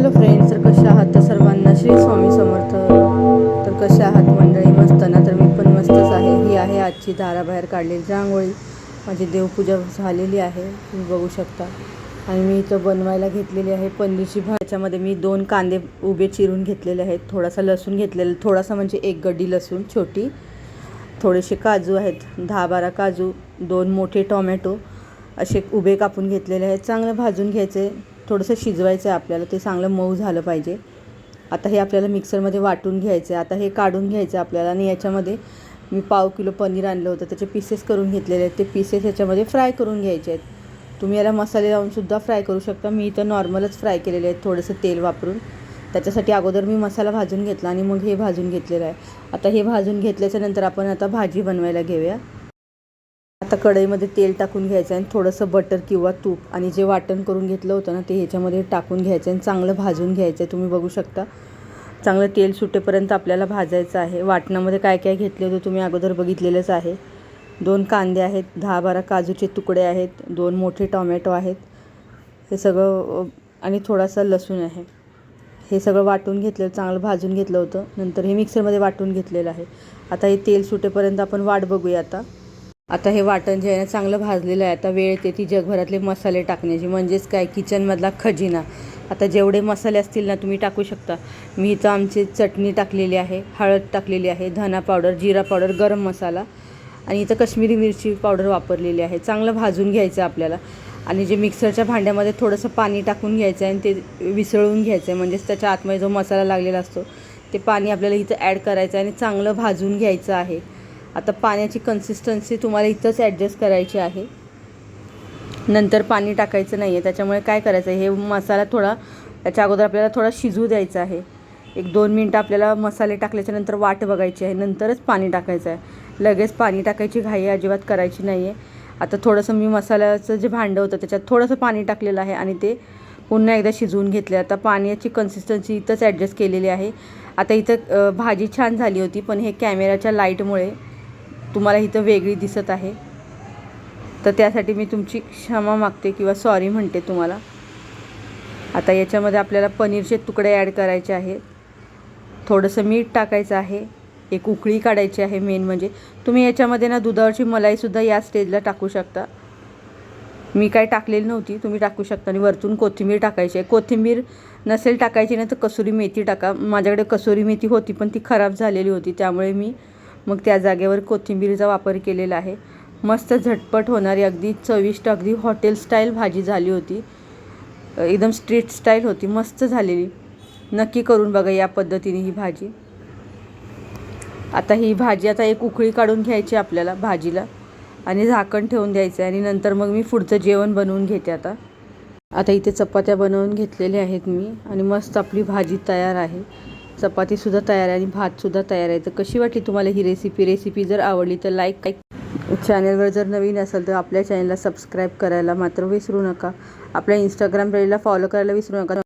Hello friends तर कसे आहात? तर सर्वांना श्री स्वामी समर्थ. तर कसे आहात मंडळी? मस्त ना? तर मी पण मस्तच आहे. ही आहे आजची दाराबाहेर काढलेली रांगोळी. माझी देवपूजा झालेली आहे. तुम्ही बघू शकता. आणि मी इथं बनवायला घेतलेली आहे पनीरची भाजी. याच्यामध्ये मी दोन कांदे उभे चिरून घेतलेले आहेत. थोडासा लसूण घेतलेला थोडासा म्हणजे एक गड्डी लसूण छोटी. थोडेसे काजू आहेत. दहा बारा काजू दोन मोठे टोमॅटो असे उभे कापून घेतलेले आहेत. चांगलं भाजून घ्यायचे. थोडंसं शिजवायचं आहे आपल्याला ते चांगलं मऊ झालं पाहिजे. आता हे आपल्याला मिक्सरमध्ये वाटून घ्यायचं आहे आता हे काढून घ्यायचं आहे आपल्याला आणि याच्यामध्ये मी पाव किलो पनीर आणलं होतं त्याचे पीसेस करून घेतलेले आहेत. ते पीसेस याच्यामध्ये फ्राय करून घ्यायचे आहेत. तुम्ही याला मसाले लावूनसुद्धा फ्राय करू शकता. मी इथं नॉर्मलच फ्राय केलेले आहेत थोडंसं तेल वापरून. त्याच्यासाठी अगोदर मी मसाला भाजून घेतला आणि मग हे भाजून घेतलेलं आहे. आता हे भाजून घेतल्याच्या नंतर आपण आता भाजी बनवायला घेऊया. आता कढईमध्ये तेल टाकून घ्यायचं आहे आणि थोडंसं बटर किंवा तूप आणि जे वाटण करून घेतलं होतं ना ते ह्याच्यामध्ये टाकून घ्यायचं आणि चांगलं भाजून घ्यायचं आहे. तुम्ही बघू शकता. चांगलं तेल सुटेपर्यंत आपल्याला भाजायचं आहे. वाटणामध्ये काय काय घेतले होते तुम्ही अगोदर बघितलेलंच आहे. दोन कांदे आहेत दहा बारा काजूचे तुकडे आहेत दोन मोठे टॉमॅटो आहेत. हे सगळं आणि थोडासा लसूण आहे. हे सगळं वाटून घेतलेलं चांगलं भाजून घेतलं होतं. नंतर हे मिक्सरमध्ये वाटून घेतलेलं आहे. आता हे तेल सुटेपर्यंत आपण वाट बघूया आता. आता हे वाटण जे आहे ना चांगलं भाजलेलं आहे. आता वेळ येते ती जगभरातले मसाले टाकण्याची. म्हणजेच काय? किचनमधला खजिना. आता जेवढे मसाले असतील ना तुम्ही टाकू शकता. मी इथं आमची चटणी टाकलेली आहे हळद टाकलेली आहे धना पावडर जिरा पावडर गरम मसाला आणि इथं कश्मीरी मिरची पावडर वापरलेली आहे. चांगलं भाजून घ्यायचं आहे आपल्याला. आणि जे मिक्सरच्या भांड्यामध्ये थोडंसं पाणी टाकून घ्यायचं आहे आणि ते विसळून घ्यायचं आहे. म्हणजेच त्याच्या आतमध्ये जो मसाला लागलेला असतो ते पाणी आपल्याला इथं ॲड करायचं आहे आणि चांगलं भाजून घ्यायचं आहे. आता पाण्याची कन्सिस्टन्सी तुम्हाला इथंच ॲडजस्ट करायची आहे. नंतर पाणी टाकायचं नाही आहे त्याच्यामुळे काय करायचं आहे हे मसाला थोडा त्याच्या अगोदर आपल्याला थोडा शिजू द्यायचा आहे. एक दोन मिनटं आपल्याला मसाले टाकल्याच्या नंतर वाट बघायची आहे नंतरच पाणी टाकायचं आहे. लगेच पाणी टाकायची घाई अजिबात करायची नाही आहे आता थोडंसं मी मसाल्याचं जे भांडं होतं त्याच्यात थोडंसं पाणी टाकलेलं आहे आणि ते पुन्हा एकदा शिजवून घेतले आता पाण्याची कन्सिस्टन्सी इथंच ॲडजस्ट केलेली आहे. आता इथं भाजी छान झाली होती पण हे कॅमेराच्या लाईटमुळे तुम्हाला इथं वेगळी दिसत आहे. तर त्यासाठी मी तुमची क्षमा मागते किंवा सॉरी म्हणते तुम्हाला. आता याच्यामध्ये आपल्याला पनीरचे तुकडे ॲड करायचे आहेत. थोडंसं मीठ टाकायचं आहे. एक उकळी काढायची आहे मेन म्हणजे. तुम्ही याच्यामध्ये ना दुधावरची मलाईसुद्धा या स्टेजला टाकू शकता. मी काय टाकलेली नव्हती तुम्ही टाकू शकता. आणि वरतून कोथिंबीर टाकायची आहे. कोथिंबीर नसेल टाकायची नाही तर कसुरी मेथी टाका. माझ्याकडे कसुरी मेथी होती पण ती खराब झालेली होती. त्यामुळे मी मग त्या जागेवर कोथिंबीरचा वापर केलेला आहे. मस्त झटपट होणारी अगदी चविष्ट अगदी हॉटेल स्टाईल भाजी झाली होती. एकदम स्ट्रीट स्टाईल होती. मस्त झालेली. नक्की करून बघा या पद्धतीने ही भाजी. आता ही भाजी आता एक उकळी काढून घ्यायची आपल्याला भाजीला आणि झाकण ठेवून द्यायचं आहे आणि नंतर मग मी पुढचं जेवण बनवून घेते आता. आता इथे चपात्या बनवून घेतलेल्या आहेत मी आणि मस्त आपली भाजी तयार आहे. चपातीसुद्धा तयार आहे आणि भातसुद्धा तयार आहे. तर कशी वाटली तुम्हाला ही रेसिपी रेसिपी जर आवडली तर लाईक काही चॅनलवर जर नवीन असेल तर आपल्या चॅनलला सबस्क्राईब करायला मात्र विसरू नका. आपल्या इंस्टाग्राम पेजला फॉलो करायला विसरू नका.